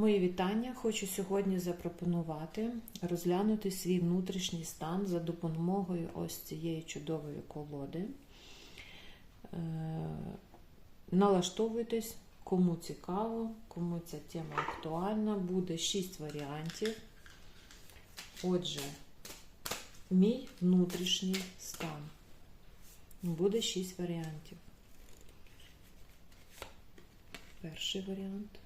Мої вітання. Хочу сьогодні запропонувати розглянути свій внутрішній стан за допомогою ось цієї чудової колоди. Е, Налаштовуйтесь, кому цікаво, кому ця тема актуальна. Буде 6 варіантів. Отже, мій внутрішній стан. Буде 6 варіантів. Перший варіант.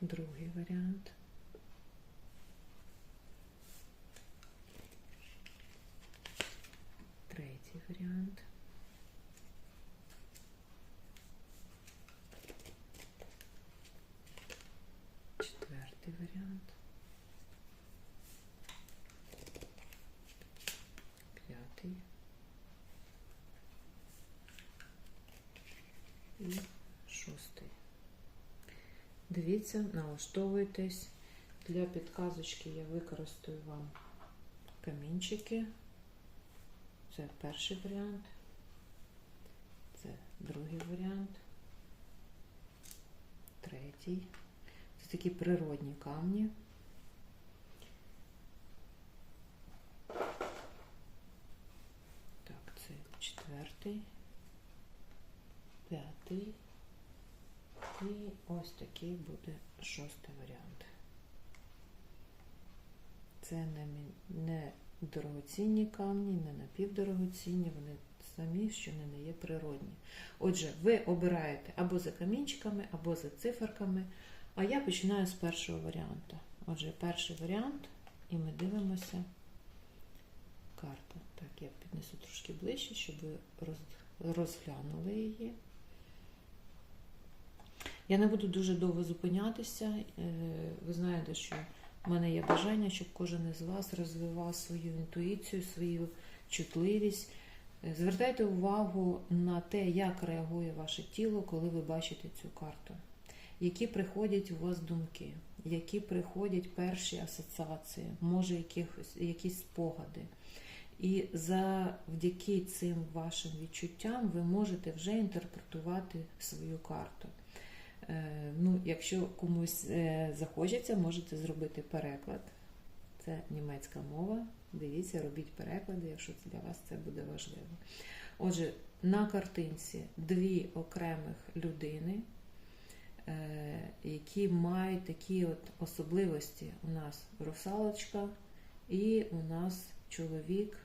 Другий варіант. Третій варіант. Четвертий варіант. П'ятий. І шостий. Дивіться, налаштовуйтесь. Для підказочки я використаю вам камінчики. Це перший варіант. Це другий варіант. Третій. Це такі природні камні. Так, це четвертий, п'ятий. І ось такий буде шостий варіант. Це не, дорогоцінні камні, не напівдорогоцінні, вони самі, що не є природні. Отже, ви обираєте або за камінчиками, або за циферками. А я починаю з першого варіанту. Отже, перший варіант, і ми дивимося карта. Так, я піднесу трошки ближче, щоб ви розглянули її. Я не буду дуже довго зупинятися. Е, Ви знаєте, що в мене є бажання, щоб кожен із вас розвивав свою інтуїцію, свою чутливість. Е, Звертайте увагу на те, як реагує ваше тіло, коли ви бачите цю карту. Які приходять у вас думки, які приходять перші асоціації, може якихось, якісь спогади. І завдяки цим вашим відчуттям ви можете вже інтерпретувати свою карту. Е, Ну, якщо комусь е, захочеться, можете зробити переклад. Це німецька мова. Дивіться, робіть переклади, якщо для вас це буде важливо. Отже, на картинці дві окремих людини, е, які мають такі от особливості. У нас русалочка і у нас чоловік,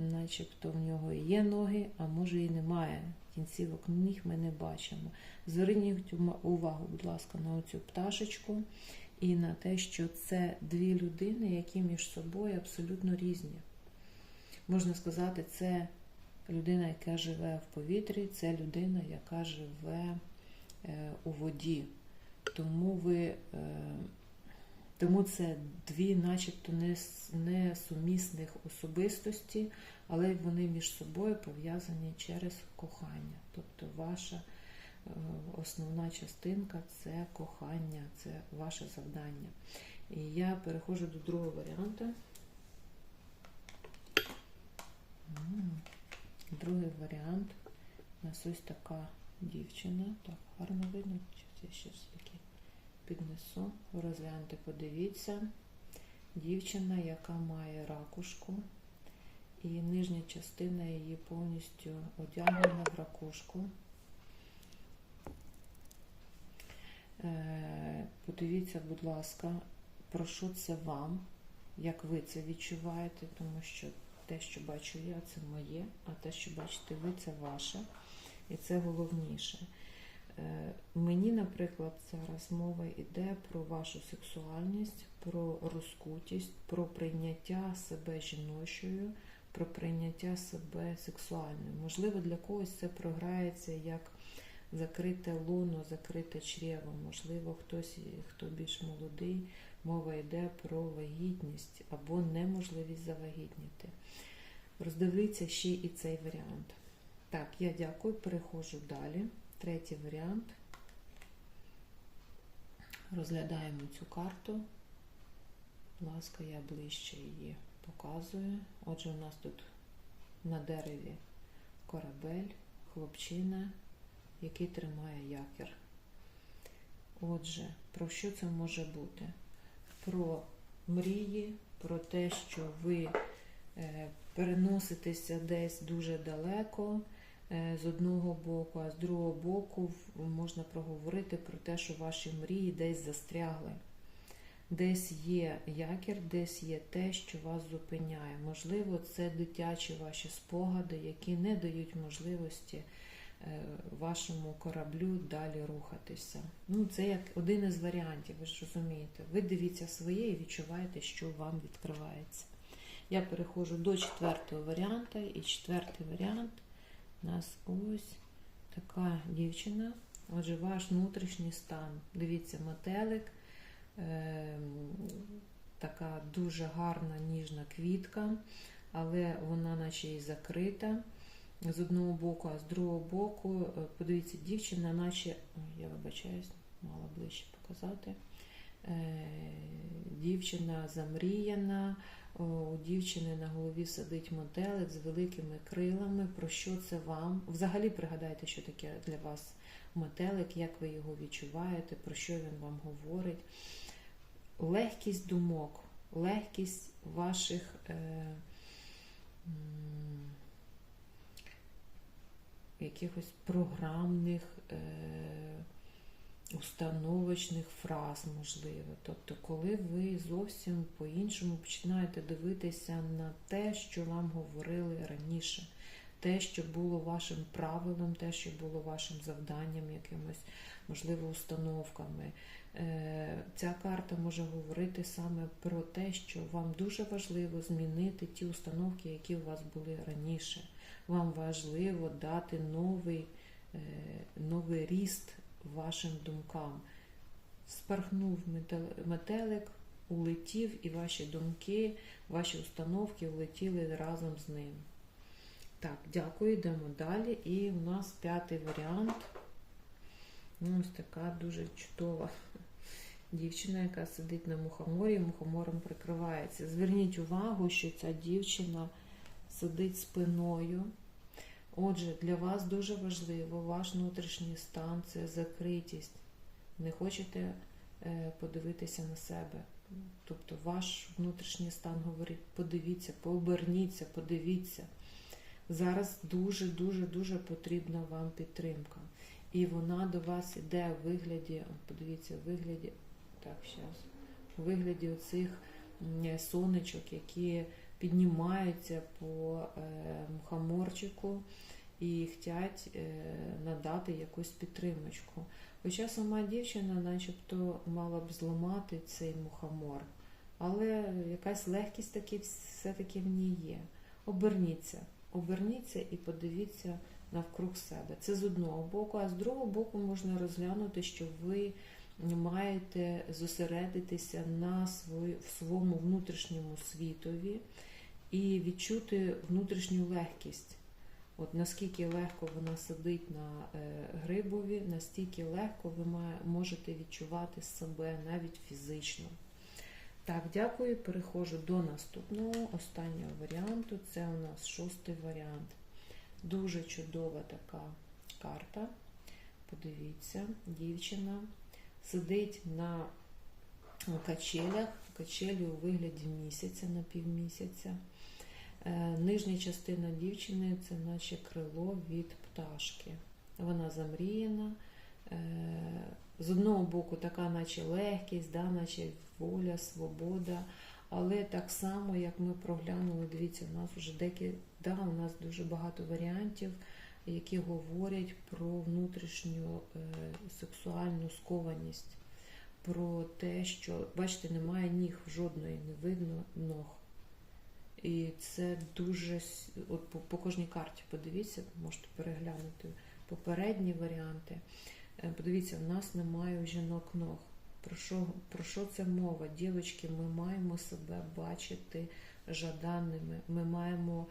начебто в нього є ноги, а може і немає. Кінцівок ніг ми не бачимо. Зверніть увагу, будь ласка, на оцю пташечку і на те, що це дві людини, які між собою абсолютно різні. Можна сказати, це людина, яка живе в повітрі, це людина, яка живе е, у воді. Тому ви. Тому це дві, начебто, нес- несумісних особистості, але вони між собою пов'язані через кохання. Тобто ваша е, основна частинка це кохання, це ваше завдання. І я переходжу до другого варіанту. Другий варіант. У нас ось така дівчина. Так, гарно видно. Щас Я ще все-таки піднесу. Розгляньте, подивіться. Дівчина, яка має ракушку, і нижня частина її повністю одягнена в ракушку. Е, Подивіться, будь ласка, про що це вам, як ви це відчуваєте, тому що те, що бачу я, це моє, а те, що бачите ви, це ваше. І це головніше. Е, Мені, наприклад, зараз мова йде про вашу сексуальність, про розкутість, про прийняття себе жіночою, про прийняття себе сексуальною. Можливо, для когось це програється як закрите луно, закрите чрево. Можливо, хтось, хто більш молодий, мова йде про вагітність або неможливість завагітніти. Роздивіться ще і цей варіант. Так, я дякую, переходжу далі. Третій варіант. Розглядаємо цю карту. Будь ласка, я ближче її показую. Отже, у нас тут на дереві корабель, хлопчина, який тримає якір. Отже, про що це може бути? Про мрії, про те, що ви е, переноситеся десь дуже далеко з одного боку, а з другого боку можна проговорити про те, що ваші мрії десь застрягли. Десь є якір, десь є те, що вас зупиняє. Можливо, це дитячі ваші спогади, які не дають можливості е, вашому кораблю далі рухатися. Ну, це як один із варіантів, ви ж розумієте. Ви дивіться своє і відчуваєте, що вам відкривається. Я переходжу до четвертого варіанта, і четвертий варіант у нас ось така дівчина. Отже, ваш внутрішній стан. Дивіться, метелик, ем, така дуже гарна ніжна квітка, але вона наче і закрита з одного боку, а з другого боку, е, подивіться, дівчина, наче, я вибачаюсь, мала ближче показати. Е, Дівчина замріяна, у дівчини на голові сидить мотелик з великими крилами. Про що це вам? Взагалі пригадайте, що таке для вас метелик, як ви його відчуваєте, про що він вам говорить. Легкість думок, легкість ваших. Е, якихось програмних, е, установочних фраз, можливо. Тобто, коли ви зовсім по-іншому починаєте дивитися на те, що вам говорили раніше, те, що було вашим правилом, те, що було вашим завданням, якимось, можливо, установками. Е, Ця карта може говорити саме про те, що вам дуже важливо змінити ті установки, які у вас були раніше. Вам важливо дати новий, е, новий ріст вашим думкам. Спархнув метелик, улетів, і ваші думки, ваші установки улетіли разом з ним. Так, дякую, йдемо далі. І у нас п'ятий варіант. Ну, Ось така дуже чудова дівчина, яка сидить на мухоморі, і мухомором прикривається. Зверніть увагу, що ця дівчина сидить спиною. Отже, для вас дуже важливо ваш внутрішній стан це закритість. Не хочете е, подивитися на себе. Тобто ваш внутрішній стан говорить, подивіться, пооберніться, подивіться. Зараз дуже-дуже дуже потрібна вам підтримка. І вона до вас іде у вигляді, подивіться, у вигляді, так, зараз, у вигляді оцих сонечок, які піднімаються по е, мухоморчику і хочуть е, надати якусь підтримочку. Хоча сама дівчина начебто мала б зламати цей мухомор, але якась легкість таки все-таки в ній є. Оберніться, оберніться і подивіться навкруг себе. Це з одного боку, а з другого боку можна розглянути, що ви маєте зосередитися на свої, в своєму внутрішньому світові і відчути внутрішню легкість. От наскільки легко вона сидить на е, грибові, настільки легко ви можете відчувати себе навіть фізично. Так, дякую. Переходжу до наступного, останнього варіанту. Це у нас шостий варіант. Дуже чудова така карта. Подивіться, дівчина сидить на качелях, качелі у вигляді місяця на півмісяця. Е, Нижня частина дівчини це наче крило від пташки. Вона замріяна. Е, З одного боку, така, наче легкість, да, наче воля, свобода. Але так само, як ми проглянули, дивіться, у нас вже деякі, да, у нас дуже багато варіантів, які говорять про внутрішню е, сексуальну скованість, про те, що, бачите, немає ніг жодної, не видно ног. І це дуже от по, по кожній карті подивіться, можете переглянути попередні варіанти. Е, Подивіться, в нас немає жінок ног. Про що, про що це мова? Дівчатки, ми маємо себе бачити жаданими. Ми маємо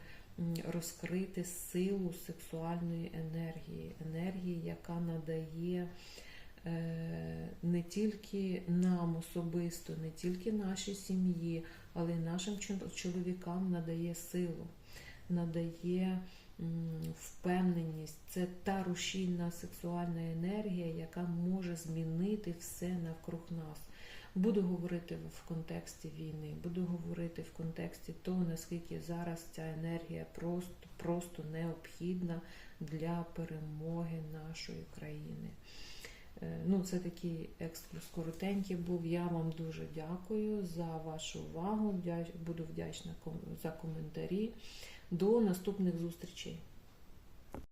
розкрити силу сексуальної енергії, енергії, яка надає не тільки нам особисто, не тільки нашій сім'ї, але й нашим чоловікам надає силу, надає впевненість, це та рушійна сексуальна енергія, яка може змінити все навкруг нас. Буду говорити в контексті війни, буду говорити в контексті того, наскільки зараз ця енергія просто, просто необхідна для перемоги нашої країни. Е, Ну, це такий екскурс коротенький був. Я вам дуже дякую за вашу увагу. Буду вдячна за коментарі. До наступних зустрічей.